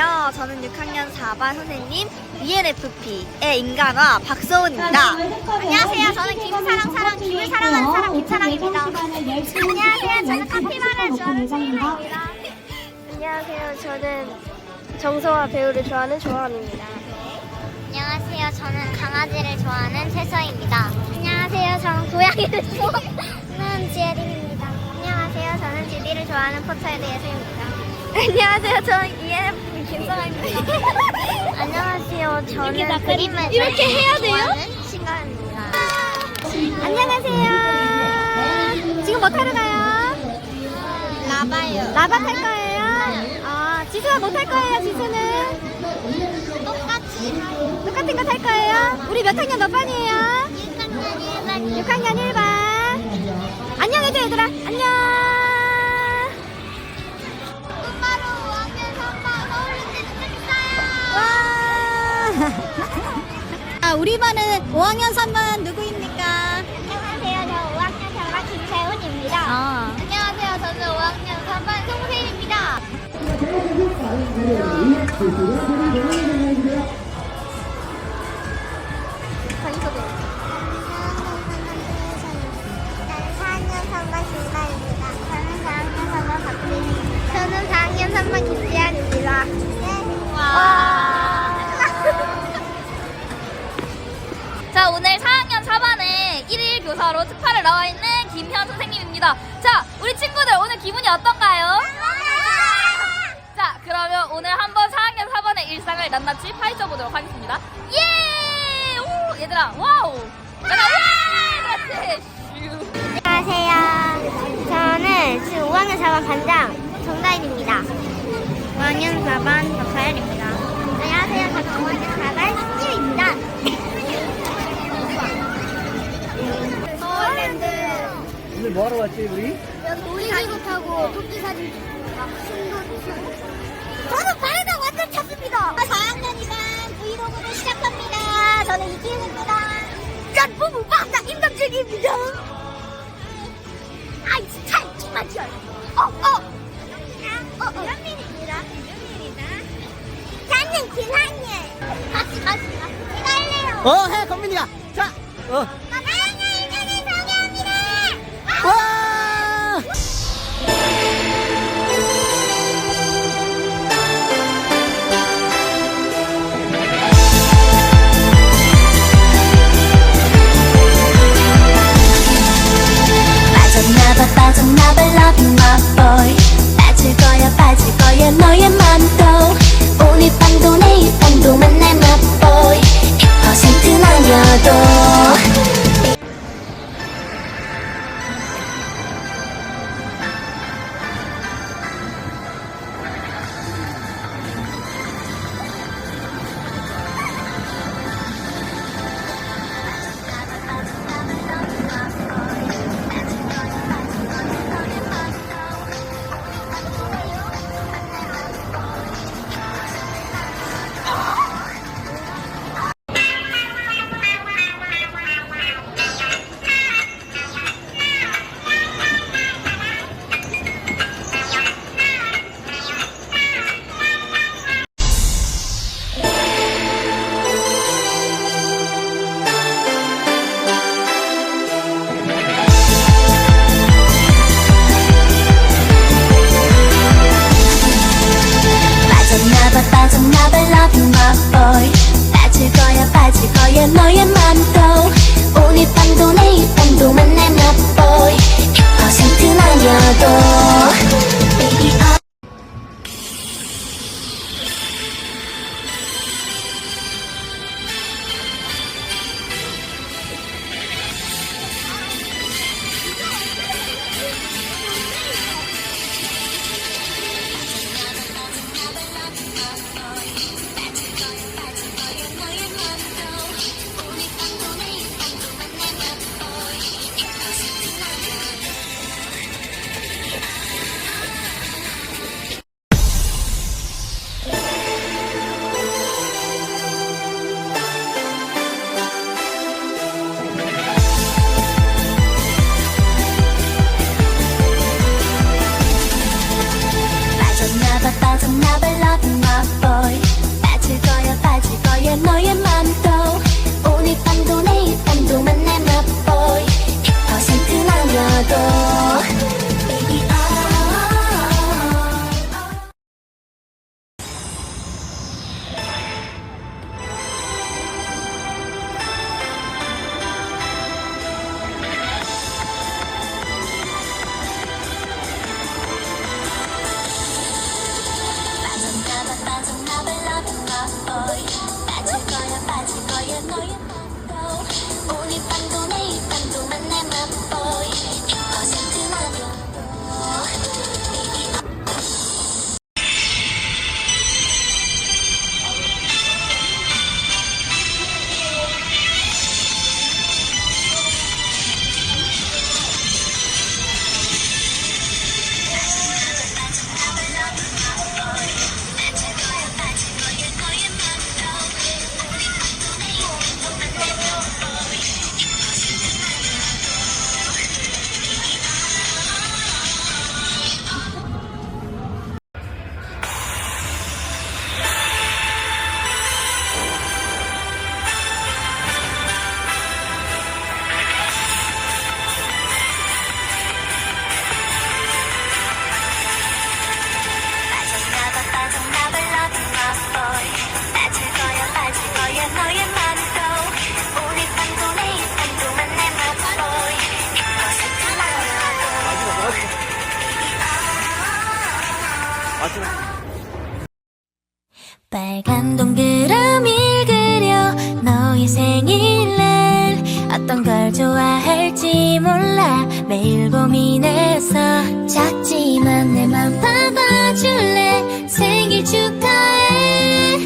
안녕하세요. 저는 6학년 4반 선생님 ENFP의 인간화 박서은입니다. 안녕하세요. 저는 김을 사랑 사랑 김을 사랑하는 사람 김사랑입니다. 안녕하세요. 저는 카피바라를 좋아하는 세이라입니다. 안녕하세요. 저는 정서와 배우를 좋아하는 조원입니다. 안녕하세요. 저는 강아지를 좋아하는 채서입니다. 안녕하세요. 저는 고양이를 좋아하는 지혜림입니다. 안녕하세요. 저는 주디를 좋아하는 포차이드 예수입니다. 안녕하세요. 저는 ENFP 김사랑입니다. 안녕하세요. 저는 그림을 이렇게 해야 돼요? 신가입니다. 안녕하세요. 지금 뭐 타러 가요? 라바요. 라바 탈 거예요? 아, 지수가 뭐 탈 거예요, 지수는? 똑같이 똑같은 거 탈 거예요? 우리 몇 학년 몇 반이에요? 6학년 1반이요. 6학년 1반. 안녕해줘, 얘들아. 안녕. 와. 아, 우리 반은 5학년 3반 누구입니까? 안녕하세요. 저 5학년 3반 김세훈입니다. 아. 안녕하세요. 저는 5학년 3반 송세일입니다. 자기소개. 저는 4학년 3반 김다입니다. 저는 4학년 3반 박진입니다. 저는 4학년 3반 김지안입니다. 와. 교사로 특파를 나와 있는 김현 선생님입니다. 자, 우리 친구들 오늘 기분이 어떤가요? 자, 그러면 오늘 한번 4학년 4반의 일상을 낱낱이 파헤쳐 보도록 하겠습니다. 예! 오, 얘들아, 와우! 얘들아, 예! 그렇지! 슈. 안녕하세요. 저는 지금 5학년 4반 반장 정다일입니다. 5학년 4반 박하연입니다. 안녕하세요. 저는 5학년 4반 신지입니다. 서울랜드 오늘 뭐하러 왔지 우리? 놀이기구 타고 토끼 사진 찍고 신도 치고 저는 바르다 완전 찼습니다. 4학년이반 브이로그를 시작합니다. 저는 이기훈입니다. 짠 부부 박사 임덕준입니다. 아이 진짜 정말요. 어 어. 어 어. 현민입니다. 현민입니다. 저는 김한일. 같이 같이 이거 할래요. 어, 해, 건민이가. 자, 어. 빠졌나봐 빠졌나봐 loving my boy 빠질 거야 빠질 거야 todo. 한번 내 맘 봐봐줄래? 생일 축하해.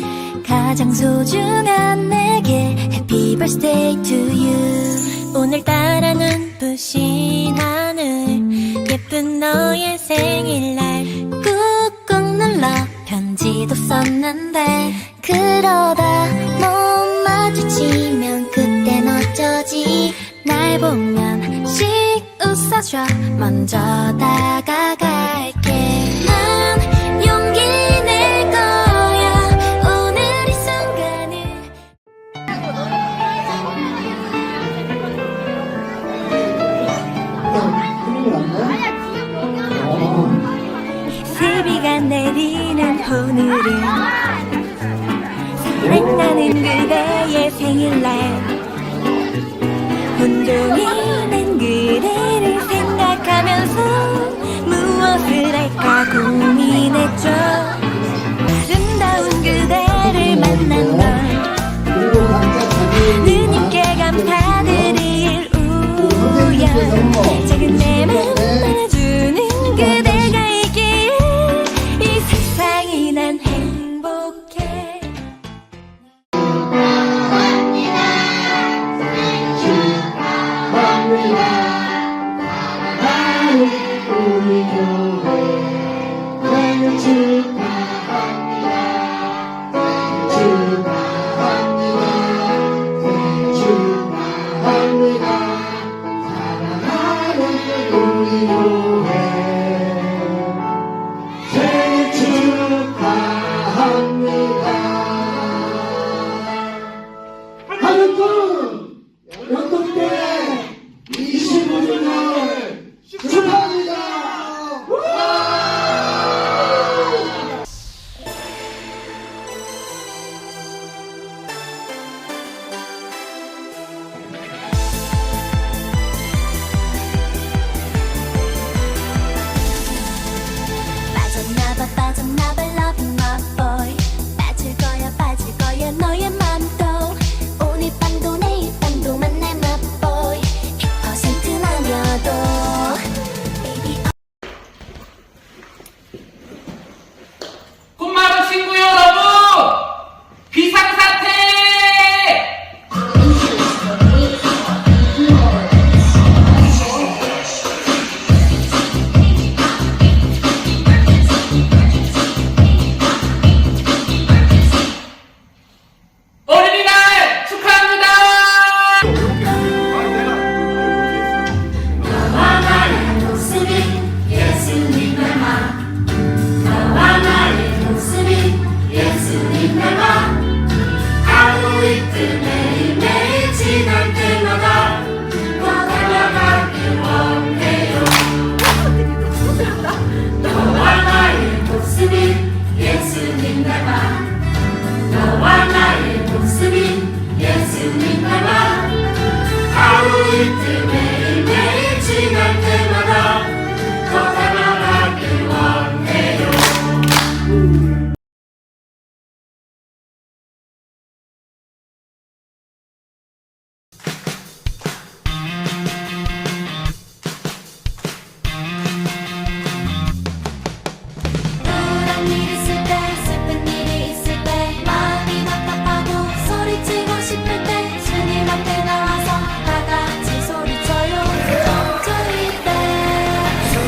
가장 소중한 내게 Happy birthday to you. 오늘따라 눈부신 하늘 예쁜 너의 생일날 꾹꾹 눌러 편지도 썼는데 그러다 못 마주치면 그땐 어쩌지? 날 보면 씩 웃어줘. 먼저 다가가 보이는 그대를 생각 하면 무엇을 할까 고민했죠. 아름다운 그대를 만난 걸 누님께 감사드릴 우연. 작은 내맘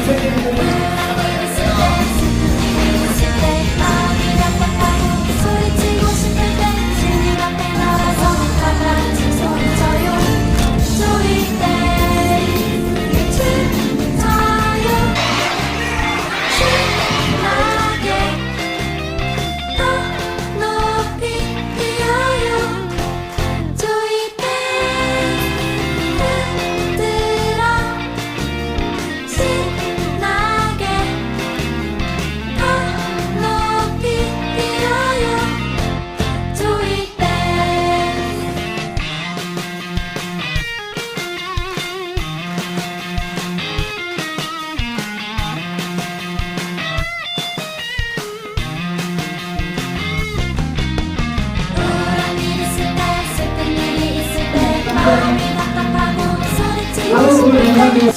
Sing Thank you.